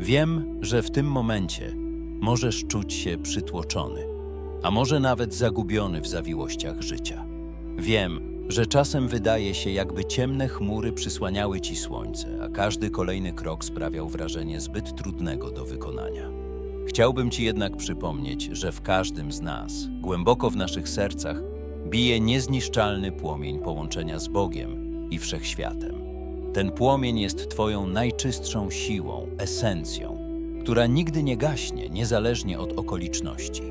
Wiem, że w tym momencie możesz czuć się przytłoczony, a może nawet zagubiony w zawiłościach życia. Wiem, że czasem wydaje się, jakby ciemne chmury przysłaniały ci słońce, a każdy kolejny krok sprawiał wrażenie zbyt trudnego do wykonania. Chciałbym ci jednak przypomnieć, że w każdym z nas, głęboko w naszych sercach, bije niezniszczalny płomień połączenia z Bogiem i wszechświatem. Ten płomień jest Twoją najczystszą siłą, esencją, która nigdy nie gaśnie, niezależnie od okoliczności.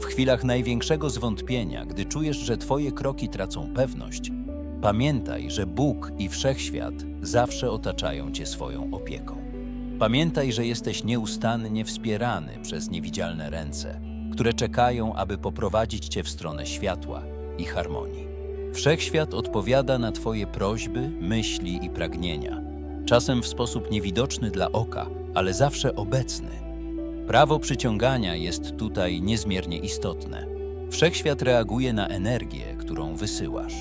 W chwilach największego zwątpienia, gdy czujesz, że Twoje kroki tracą pewność, pamiętaj, że Bóg i wszechświat zawsze otaczają Cię swoją opieką. Pamiętaj, że jesteś nieustannie wspierany przez niewidzialne ręce, które czekają, aby poprowadzić Cię w stronę światła i harmonii. Wszechświat odpowiada na Twoje prośby, myśli i pragnienia, czasem w sposób niewidoczny dla oka, ale zawsze obecny. Prawo przyciągania jest tutaj niezmiernie istotne. Wszechświat reaguje na energię, którą wysyłasz.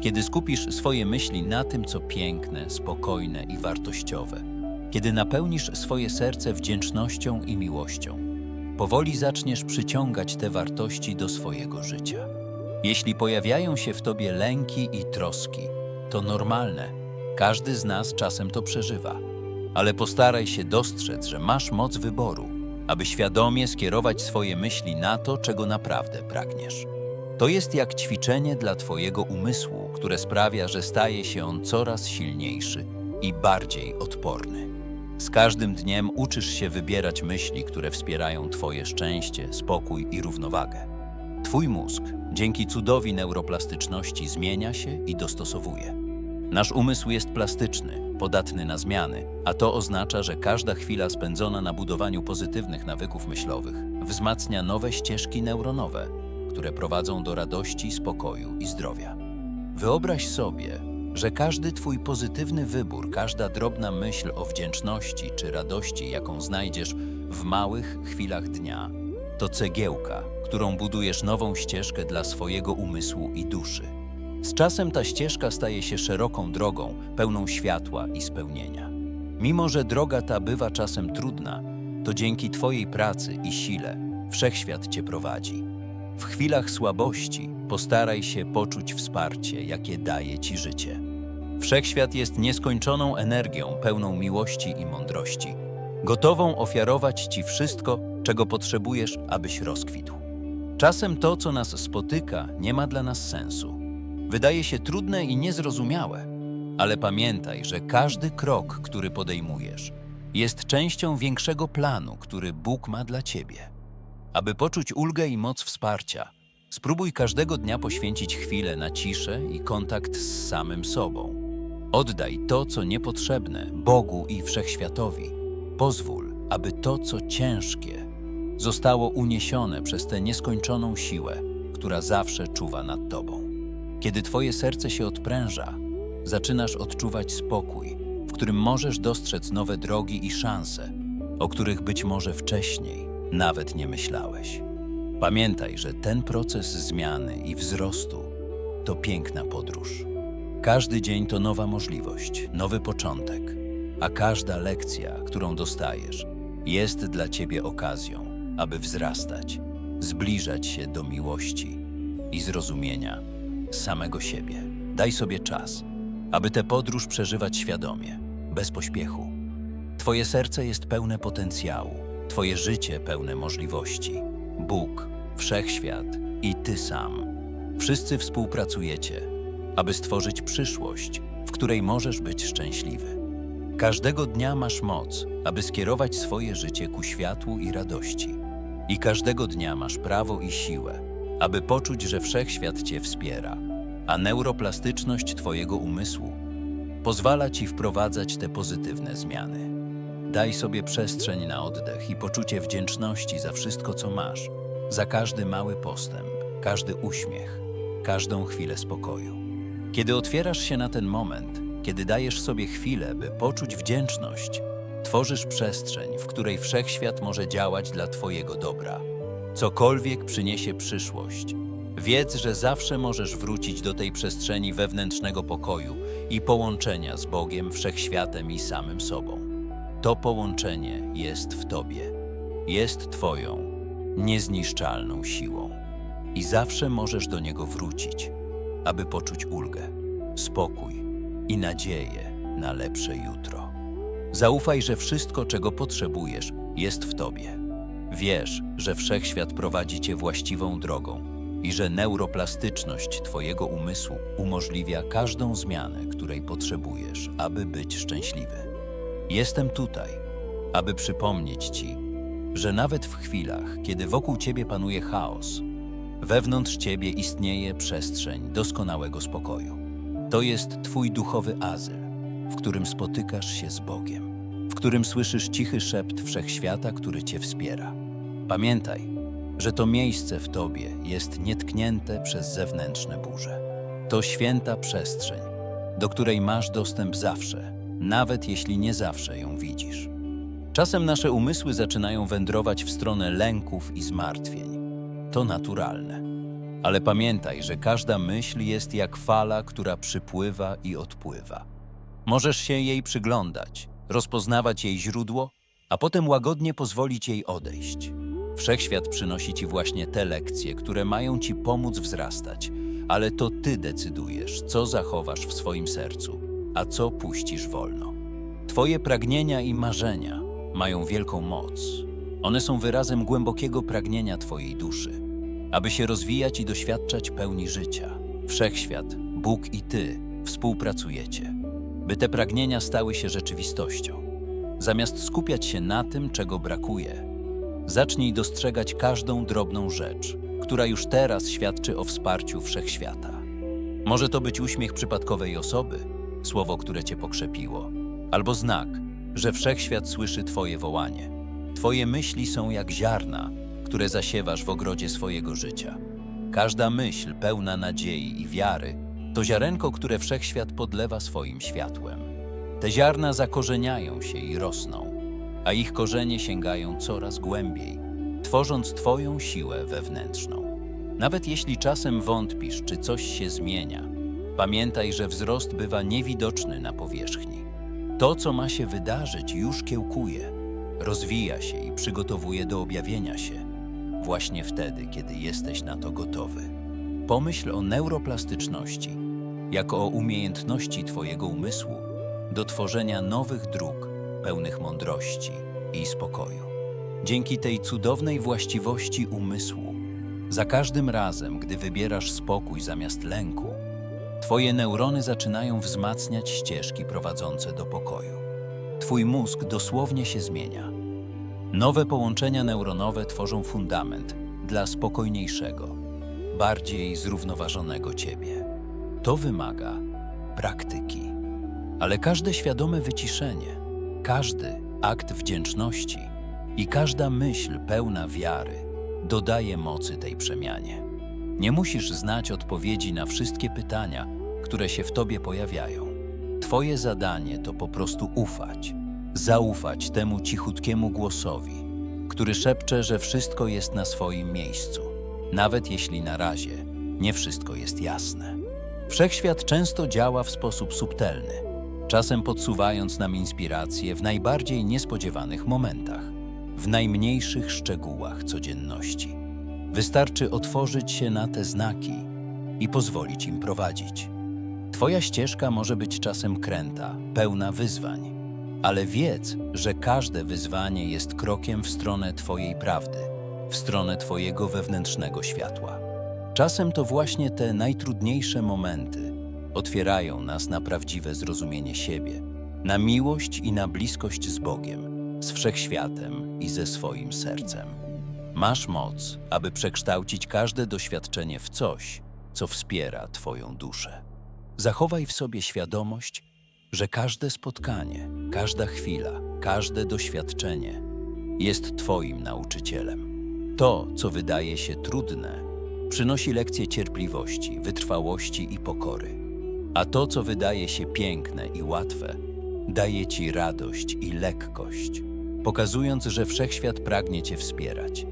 Kiedy skupisz swoje myśli na tym, co piękne, spokojne i wartościowe, kiedy napełnisz swoje serce wdzięcznością i miłością, powoli zaczniesz przyciągać te wartości do swojego życia. Jeśli pojawiają się w tobie lęki i troski, to normalne. Każdy z nas czasem to przeżywa. Ale postaraj się dostrzec, że masz moc wyboru, aby świadomie skierować swoje myśli na to, czego naprawdę pragniesz. To jest jak ćwiczenie dla Twojego umysłu, które sprawia, że staje się on coraz silniejszy i bardziej odporny. Z każdym dniem uczysz się wybierać myśli, które wspierają Twoje szczęście, spokój i równowagę. Twój mózg, dzięki cudowi neuroplastyczności, zmienia się i dostosowuje. Nasz umysł jest plastyczny, podatny na zmiany, a to oznacza, że każda chwila spędzona na budowaniu pozytywnych nawyków myślowych wzmacnia nowe ścieżki neuronowe, które prowadzą do radości, spokoju i zdrowia. Wyobraź sobie, że każdy Twój pozytywny wybór, każda drobna myśl o wdzięczności czy radości, jaką znajdziesz w małych chwilach dnia, to cegiełka, którą budujesz nową ścieżkę dla swojego umysłu i duszy. Z czasem ta ścieżka staje się szeroką drogą, pełną światła i spełnienia. Mimo, że droga ta bywa czasem trudna, to dzięki Twojej pracy i sile wszechświat Cię prowadzi. W chwilach słabości postaraj się poczuć wsparcie, jakie daje Ci życie. Wszechświat jest nieskończoną energią, pełną miłości i mądrości, gotową ofiarować Ci wszystko, czego potrzebujesz, abyś rozkwitł. Czasem to, co nas spotyka, nie ma dla nas sensu. Wydaje się trudne i niezrozumiałe, ale pamiętaj, że każdy krok, który podejmujesz, jest częścią większego planu, który Bóg ma dla Ciebie. Aby poczuć ulgę i moc wsparcia, spróbuj każdego dnia poświęcić chwilę na ciszę i kontakt z samym sobą. Oddaj to, co niepotrzebne, Bogu i wszechświatowi. Pozwól, aby to, co ciężkie, zostało uniesione przez tę nieskończoną siłę, która zawsze czuwa nad Tobą. Kiedy Twoje serce się odpręża, zaczynasz odczuwać spokój, w którym możesz dostrzec nowe drogi i szanse, o których być może wcześniej nawet nie myślałeś. Pamiętaj, że ten proces zmiany i wzrostu to piękna podróż. Każdy dzień to nowa możliwość, nowy początek, a każda lekcja, którą dostajesz, jest dla Ciebie okazją, aby wzrastać, zbliżać się do miłości i zrozumienia samego siebie. Daj sobie czas, aby tę podróż przeżywać świadomie, bez pośpiechu. Twoje serce jest pełne potencjału, Twoje życie pełne możliwości. Bóg, wszechświat i Ty sam. Wszyscy współpracujecie, aby stworzyć przyszłość, w której możesz być szczęśliwy. Każdego dnia masz moc, aby skierować swoje życie ku światłu i radości. I każdego dnia masz prawo i siłę, aby poczuć, że wszechświat Cię wspiera, a neuroplastyczność Twojego umysłu pozwala Ci wprowadzać te pozytywne zmiany. Daj sobie przestrzeń na oddech i poczucie wdzięczności za wszystko, co masz, za każdy mały postęp, każdy uśmiech, każdą chwilę spokoju. Kiedy otwierasz się na ten moment, kiedy dajesz sobie chwilę, by poczuć wdzięczność, tworzysz przestrzeń, w której wszechświat może działać dla Twojego dobra. Cokolwiek przyniesie przyszłość, wiedz, że zawsze możesz wrócić do tej przestrzeni wewnętrznego pokoju i połączenia z Bogiem, wszechświatem i samym sobą. To połączenie jest w Tobie. Jest Twoją niezniszczalną siłą. I zawsze możesz do niego wrócić, aby poczuć ulgę, spokój i nadzieję na lepsze jutro. Zaufaj, że wszystko, czego potrzebujesz, jest w Tobie. Wiesz, że wszechświat prowadzi Cię właściwą drogą i że neuroplastyczność Twojego umysłu umożliwia każdą zmianę, której potrzebujesz, aby być szczęśliwy. Jestem tutaj, aby przypomnieć Ci, że nawet w chwilach, kiedy wokół Ciebie panuje chaos, wewnątrz Ciebie istnieje przestrzeń doskonałego spokoju. To jest Twój duchowy azyl, w którym spotykasz się z Bogiem, w którym słyszysz cichy szept wszechświata, który Cię wspiera. Pamiętaj, że to miejsce w Tobie jest nietknięte przez zewnętrzne burze. To święta przestrzeń, do której masz dostęp zawsze, nawet jeśli nie zawsze ją widzisz. Czasem nasze umysły zaczynają wędrować w stronę lęków i zmartwień. To naturalne. Ale pamiętaj, że każda myśl jest jak fala, która przypływa i odpływa. Możesz się jej przyglądać, rozpoznawać jej źródło, a potem łagodnie pozwolić jej odejść. Wszechświat przynosi ci właśnie te lekcje, które mają ci pomóc wzrastać, ale to ty decydujesz, co zachowasz w swoim sercu, a co puścisz wolno. Twoje pragnienia i marzenia mają wielką moc. One są wyrazem głębokiego pragnienia Twojej duszy, aby się rozwijać i doświadczać pełni życia. Wszechświat, Bóg i Ty współpracujecie, by te pragnienia stały się rzeczywistością. Zamiast skupiać się na tym, czego brakuje, zacznij dostrzegać każdą drobną rzecz, która już teraz świadczy o wsparciu wszechświata. Może to być uśmiech przypadkowej osoby, słowo, które cię pokrzepiło, albo znak, że wszechświat słyszy Twoje wołanie. Twoje myśli są jak ziarna, które zasiewasz w ogrodzie swojego życia. Każda myśl pełna nadziei i wiary to ziarenko, które wszechświat podlewa swoim światłem. Te ziarna zakorzeniają się i rosną, a ich korzenie sięgają coraz głębiej, tworząc Twoją siłę wewnętrzną. Nawet jeśli czasem wątpisz, czy coś się zmienia, pamiętaj, że wzrost bywa niewidoczny na powierzchni. To, co ma się wydarzyć, już kiełkuje, rozwija się i przygotowuje do objawienia się, właśnie wtedy, kiedy jesteś na to gotowy. Pomyśl o neuroplastyczności jako o umiejętności Twojego umysłu do tworzenia nowych dróg pełnych mądrości i spokoju. Dzięki tej cudownej właściwości umysłu, za każdym razem, gdy wybierasz spokój zamiast lęku, Twoje neurony zaczynają wzmacniać ścieżki prowadzące do pokoju. Twój mózg dosłownie się zmienia. Nowe połączenia neuronowe tworzą fundament dla spokojniejszego, bardziej zrównoważonego Ciebie. To wymaga praktyki. Ale każde świadome wyciszenie, każdy akt wdzięczności i każda myśl pełna wiary dodaje mocy tej przemianie. Nie musisz znać odpowiedzi na wszystkie pytania, które się w tobie pojawiają. Twoje zadanie to po prostu ufać, zaufać temu cichutkiemu głosowi, który szepcze, że wszystko jest na swoim miejscu, nawet jeśli na razie nie wszystko jest jasne. Wszechświat często działa w sposób subtelny, czasem podsuwając nam inspiracje w najbardziej niespodziewanych momentach, w najmniejszych szczegółach codzienności. Wystarczy otworzyć się na te znaki i pozwolić im prowadzić. Twoja ścieżka może być czasem kręta, pełna wyzwań, ale wiedz, że każde wyzwanie jest krokiem w stronę Twojej prawdy, w stronę Twojego wewnętrznego światła. Czasem to właśnie te najtrudniejsze momenty otwierają nas na prawdziwe zrozumienie siebie, na miłość i na bliskość z Bogiem, z wszechświatem i ze swoim sercem. Masz moc, aby przekształcić każde doświadczenie w coś, co wspiera Twoją duszę. Zachowaj w sobie świadomość, że każde spotkanie, każda chwila, każde doświadczenie jest Twoim nauczycielem. To, co wydaje się trudne, przynosi lekcje cierpliwości, wytrwałości i pokory. A to, co wydaje się piękne i łatwe, daje Ci radość i lekkość, pokazując, że wszechświat pragnie Cię wspierać.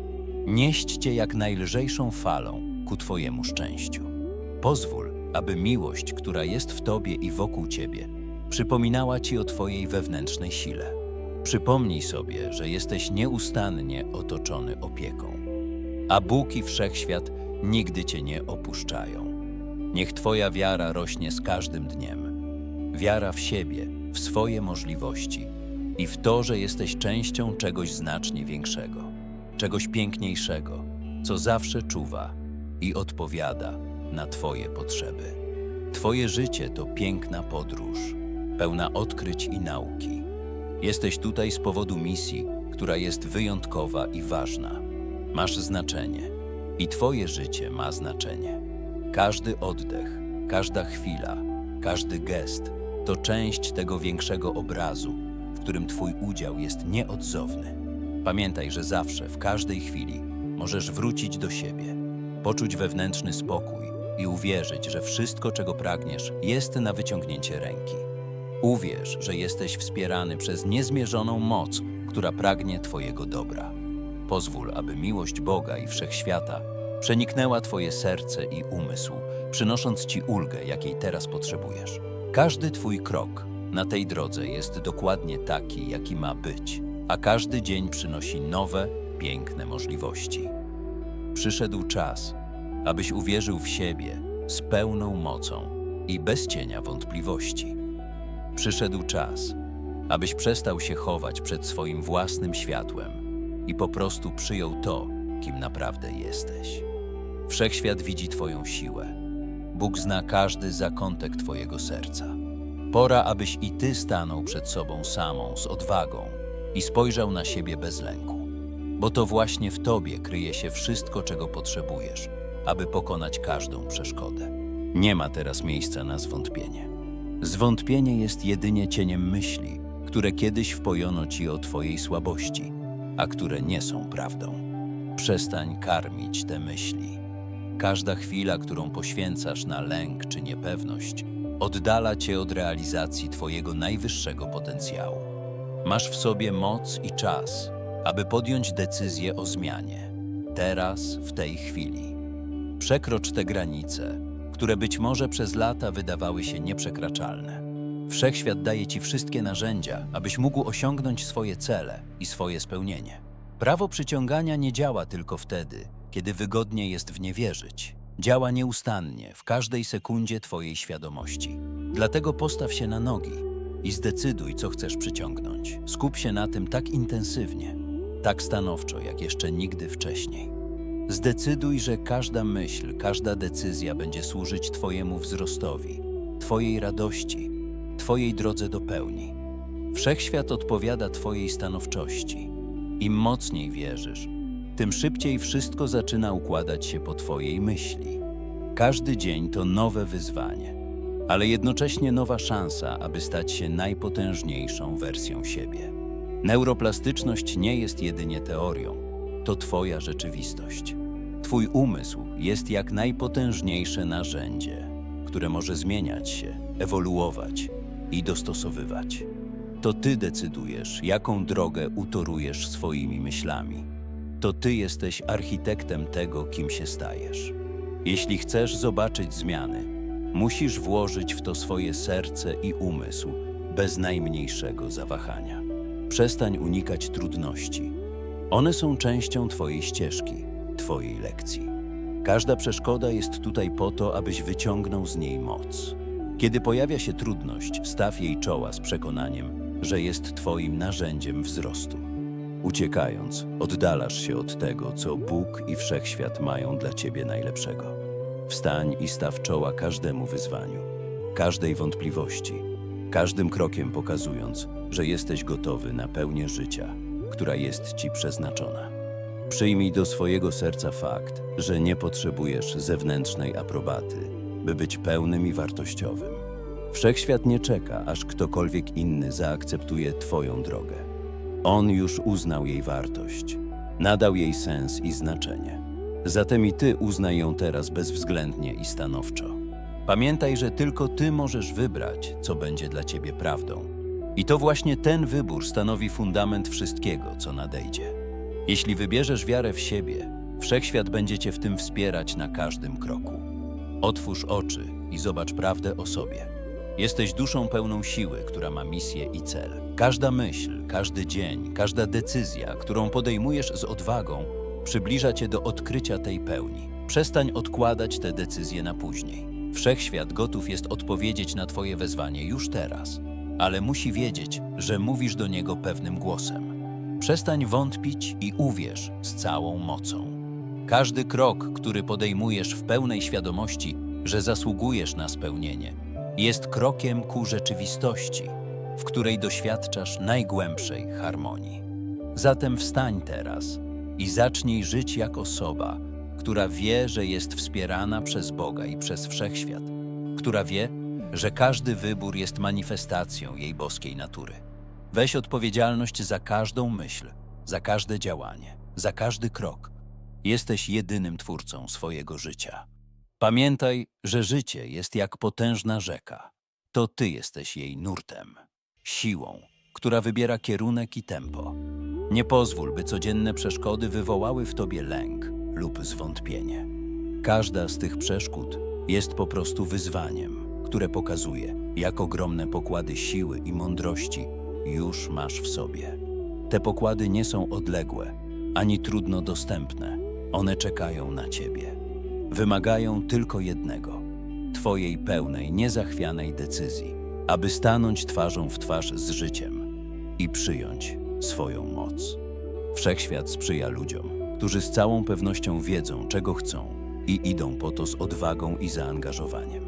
Nieść Cię jak najlżejszą falą ku Twojemu szczęściu. Pozwól, aby miłość, która jest w Tobie i wokół Ciebie, przypominała Ci o Twojej wewnętrznej sile. Przypomnij sobie, że jesteś nieustannie otoczony opieką, a Bóg i wszechświat nigdy cię nie opuszczają. Niech Twoja wiara rośnie z każdym dniem. Wiara w siebie, w swoje możliwości i w to, że jesteś częścią czegoś znacznie większego, czegoś piękniejszego, co zawsze czuwa i odpowiada na Twoje potrzeby. Twoje życie to piękna podróż, pełna odkryć i nauki. Jesteś tutaj z powodu misji, która jest wyjątkowa i ważna. Masz znaczenie i Twoje życie ma znaczenie. Każdy oddech, każda chwila, każdy gest to część tego większego obrazu, w którym Twój udział jest nieodzowny. Pamiętaj, że zawsze, w każdej chwili możesz wrócić do siebie, poczuć wewnętrzny spokój i uwierzyć, że wszystko, czego pragniesz, jest na wyciągnięcie ręki. Uwierz, że jesteś wspierany przez niezmierzoną moc, która pragnie Twojego dobra. Pozwól, aby miłość Boga i wszechświata przeniknęła Twoje serce i umysł, przynosząc Ci ulgę, jakiej teraz potrzebujesz. Każdy Twój krok na tej drodze jest dokładnie taki, jaki ma być, a każdy dzień przynosi nowe, piękne możliwości. Przyszedł czas, abyś uwierzył w siebie z pełną mocą i bez cienia wątpliwości. Przyszedł czas, abyś przestał się chować przed swoim własnym światłem i po prostu przyjął to, kim naprawdę jesteś. Wszechświat widzi Twoją siłę. Bóg zna każdy zakątek Twojego serca. Pora, abyś i Ty stanął przed sobą samą, z odwagą i spojrzał na siebie bez lęku. Bo to właśnie w Tobie kryje się wszystko, czego potrzebujesz, aby pokonać każdą przeszkodę. Nie ma teraz miejsca na zwątpienie. Zwątpienie jest jedynie cieniem myśli, które kiedyś wpojono Ci o Twojej słabości, a które nie są prawdą. Przestań karmić te myśli. Każda chwila, którą poświęcasz na lęk czy niepewność, oddala cię od realizacji Twojego najwyższego potencjału. Masz w sobie moc i czas, aby podjąć decyzję o zmianie. Teraz, w tej chwili. Przekrocz te granice, które być może przez lata wydawały się nieprzekraczalne. Wszechświat daje Ci wszystkie narzędzia, abyś mógł osiągnąć swoje cele i swoje spełnienie. Prawo przyciągania nie działa tylko wtedy, kiedy wygodnie jest w nie wierzyć. Działa nieustannie, w każdej sekundzie Twojej świadomości. Dlatego postaw się na nogi i zdecyduj, co chcesz przyciągnąć. Skup się na tym tak intensywnie, tak stanowczo, jak jeszcze nigdy wcześniej. Zdecyduj, że każda myśl, każda decyzja będzie służyć Twojemu wzrostowi, Twojej radości, Twojej drodze do pełni. Wszechświat odpowiada Twojej stanowczości. Im mocniej wierzysz, tym szybciej wszystko zaczyna układać się po Twojej myśli. Każdy dzień to nowe wyzwanie, ale jednocześnie nowa szansa, aby stać się najpotężniejszą wersją siebie. Neuroplastyczność nie jest jedynie teorią, to Twoja rzeczywistość. Twój umysł jest jak najpotężniejsze narzędzie, które może zmieniać się, ewoluować i dostosowywać. To Ty decydujesz, jaką drogę utorujesz swoimi myślami. To Ty jesteś architektem tego, kim się stajesz. Jeśli chcesz zobaczyć zmiany, musisz włożyć w to swoje serce i umysł bez najmniejszego zawahania. Przestań unikać trudności. One są częścią Twojej ścieżki, Twojej lekcji. Każda przeszkoda jest tutaj po to, abyś wyciągnął z niej moc. Kiedy pojawia się trudność, staw jej czoła z przekonaniem, że jest Twoim narzędziem wzrostu. Uciekając, oddalasz się od tego, co Bóg i wszechświat mają dla Ciebie najlepszego. Wstań i staw czoła każdemu wyzwaniu, każdej wątpliwości, każdym krokiem pokazując, że jesteś gotowy na pełnię życia, która jest Ci przeznaczona. Przyjmij do swojego serca fakt, że nie potrzebujesz zewnętrznej aprobaty, by być pełnym i wartościowym. Wszechświat nie czeka, aż ktokolwiek inny zaakceptuje Twoją drogę. On już uznał jej wartość, nadał jej sens i znaczenie. Zatem i Ty uznaj ją teraz bezwzględnie i stanowczo. Pamiętaj, że tylko Ty możesz wybrać, co będzie dla Ciebie prawdą. I to właśnie ten wybór stanowi fundament wszystkiego, co nadejdzie. Jeśli wybierzesz wiarę w siebie, wszechświat będzie Cię w tym wspierać na każdym kroku. Otwórz oczy i zobacz prawdę o sobie. Jesteś duszą pełną siły, która ma misję i cel. Każda myśl, każdy dzień, każda decyzja, którą podejmujesz z odwagą, przybliża cię do odkrycia tej pełni. Przestań odkładać te decyzje na później. Wszechświat gotów jest odpowiedzieć na Twoje wezwanie już teraz, ale musi wiedzieć, że mówisz do niego pewnym głosem. Przestań wątpić i uwierz z całą mocą. Każdy krok, który podejmujesz w pełnej świadomości, że zasługujesz na spełnienie, jest krokiem ku rzeczywistości, w której doświadczasz najgłębszej harmonii. Zatem wstań teraz i zacznij żyć jak osoba, która wie, że jest wspierana przez Boga i przez wszechświat, która wie, że każdy wybór jest manifestacją jej boskiej natury. Weź odpowiedzialność za każdą myśl, za każde działanie, za każdy krok. Jesteś jedynym twórcą swojego życia. Pamiętaj, że życie jest jak potężna rzeka. To ty jesteś jej nurtem, siłą, która wybiera kierunek i tempo. Nie pozwól, by codzienne przeszkody wywołały w tobie lęk lub zwątpienie. Każda z tych przeszkód jest po prostu wyzwaniem, które pokazuje, jak ogromne pokłady siły i mądrości już masz w sobie. Te pokłady nie są odległe ani trudno dostępne. One czekają na ciebie. Wymagają tylko jednego Twojej pełnej, niezachwianej decyzji, aby stanąć twarzą w twarz z życiem i przyjąć swoją moc. Wszechświat sprzyja ludziom, którzy z całą pewnością wiedzą, czego chcą i idą po to z odwagą i zaangażowaniem.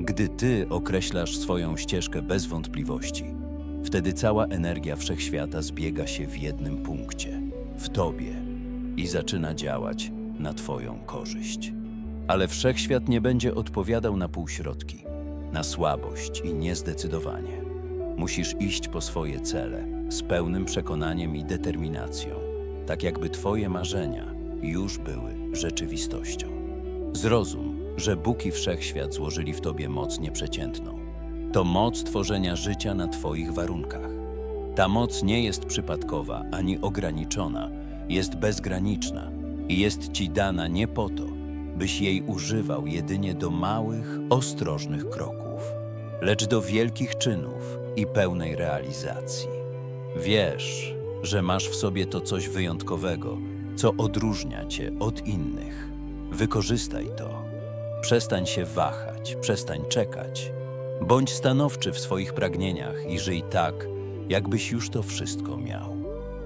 Gdy Ty określasz swoją ścieżkę bez wątpliwości, wtedy cała energia wszechświata zbiega się w jednym punkcie w Tobie i zaczyna działać na Twoją korzyść. Ale wszechświat nie będzie odpowiadał na półśrodki, na słabość i niezdecydowanie. Musisz iść po swoje cele z pełnym przekonaniem i determinacją, tak jakby Twoje marzenia już były rzeczywistością. Zrozum, że Bóg i wszechświat złożyli w Tobie moc nieprzeciętną. To moc tworzenia życia na Twoich warunkach. Ta moc nie jest przypadkowa ani ograniczona, jest bezgraniczna i jest Ci dana nie po to, byś jej używał jedynie do małych, ostrożnych kroków, lecz do wielkich czynów i pełnej realizacji. Wiesz, że masz w sobie to coś wyjątkowego, co odróżnia Cię od innych. Wykorzystaj to. Przestań się wahać, przestań czekać. Bądź stanowczy w swoich pragnieniach i żyj tak, jakbyś już to wszystko miał.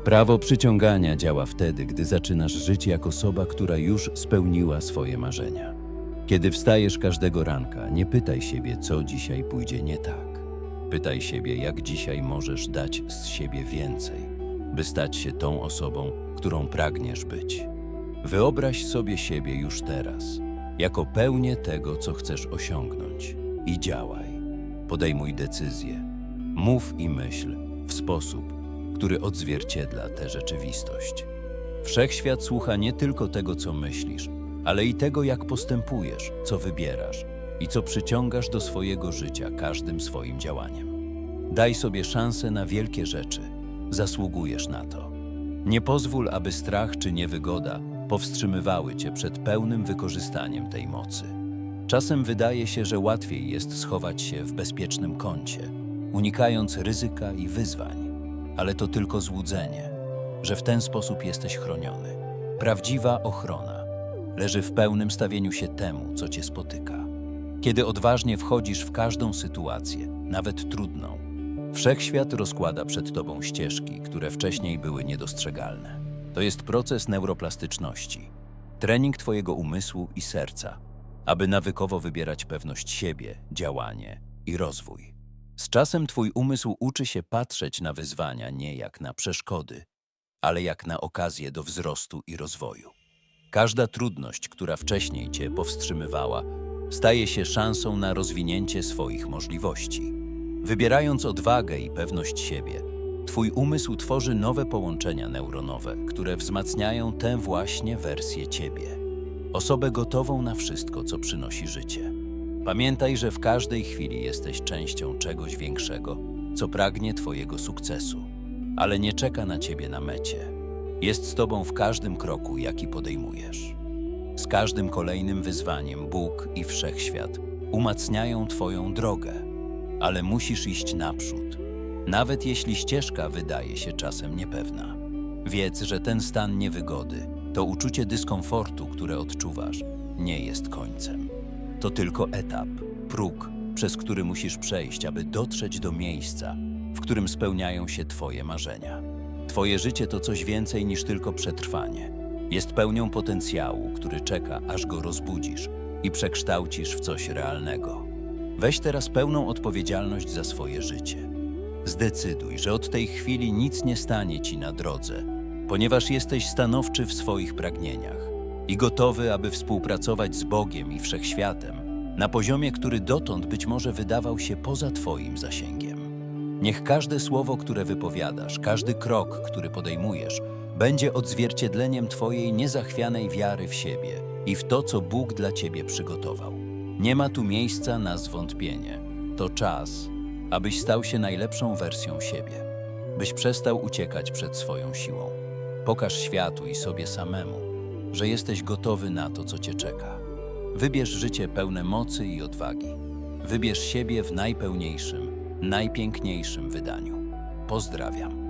Prawo przyciągania działa wtedy, gdy zaczynasz żyć jak osoba, która już spełniła swoje marzenia. Kiedy wstajesz każdego ranka, nie pytaj siebie, co dzisiaj pójdzie nie tak. Pytaj siebie, jak dzisiaj możesz dać z siebie więcej, by stać się tą osobą, którą pragniesz być. Wyobraź sobie siebie już teraz, jako pełnię tego, co chcesz osiągnąć i działaj. Podejmuj decyzje, mów i myśl w sposób, który odzwierciedla tę rzeczywistość. Wszechświat słucha nie tylko tego, co myślisz, ale i tego, jak postępujesz, co wybierasz i co przyciągasz do swojego życia każdym swoim działaniem. Daj sobie szansę na wielkie rzeczy. Zasługujesz na to. Nie pozwól, aby strach czy niewygoda powstrzymywały cię przed pełnym wykorzystaniem tej mocy. Czasem wydaje się, że łatwiej jest schować się w bezpiecznym kącie, unikając ryzyka i wyzwań, ale to tylko złudzenie, że w ten sposób jesteś chroniony. Prawdziwa ochrona leży w pełnym stawieniu się temu, co cię spotyka. Kiedy odważnie wchodzisz w każdą sytuację, nawet trudną, wszechświat rozkłada przed tobą ścieżki, które wcześniej były niedostrzegalne. To jest proces neuroplastyczności, trening twojego umysłu i serca, aby nawykowo wybierać pewność siebie, działanie i rozwój. Z czasem twój umysł uczy się patrzeć na wyzwania nie jak na przeszkody, ale jak na okazję do wzrostu i rozwoju. Każda trudność, która wcześniej cię powstrzymywała, staje się szansą na rozwinięcie swoich możliwości. Wybierając odwagę i pewność siebie, twój umysł tworzy nowe połączenia neuronowe, które wzmacniają tę właśnie wersję ciebie. Osobę gotową na wszystko, co przynosi życie. Pamiętaj, że w każdej chwili jesteś częścią czegoś większego, co pragnie twojego sukcesu, ale nie czeka na ciebie na mecie. Jest z tobą w każdym kroku, jaki podejmujesz. Z każdym kolejnym wyzwaniem Bóg i wszechświat umacniają Twoją drogę, ale musisz iść naprzód. nawet jeśli ścieżka wydaje się czasem niepewna. Wiedz, że ten stan niewygody, to uczucie dyskomfortu, które odczuwasz, nie jest końcem. To tylko etap, próg, przez który musisz przejść, aby dotrzeć do miejsca, w którym spełniają się Twoje marzenia. Twoje życie to coś więcej niż tylko przetrwanie. Jest pełnią potencjału, który czeka, aż go rozbudzisz i przekształcisz w coś realnego. Weź teraz pełną odpowiedzialność za swoje życie. Zdecyduj, że od tej chwili nic nie stanie ci na drodze, ponieważ jesteś stanowczy w swoich pragnieniach i gotowy, aby współpracować z Bogiem i wszechświatem na poziomie, który dotąd być może wydawał się poza Twoim zasięgiem. Niech każde słowo, które wypowiadasz, każdy krok, który podejmujesz, będzie odzwierciedleniem Twojej niezachwianej wiary w siebie i w to, co Bóg dla Ciebie przygotował. Nie ma tu miejsca na zwątpienie. To czas, abyś stał się najlepszą wersją siebie, byś przestał uciekać przed swoją siłą. Pokaż światu i sobie samemu, że jesteś gotowy na to, co Cię czeka. Wybierz życie pełne mocy i odwagi. Wybierz siebie w najpełniejszym, najpiękniejszym wydaniu. Pozdrawiam.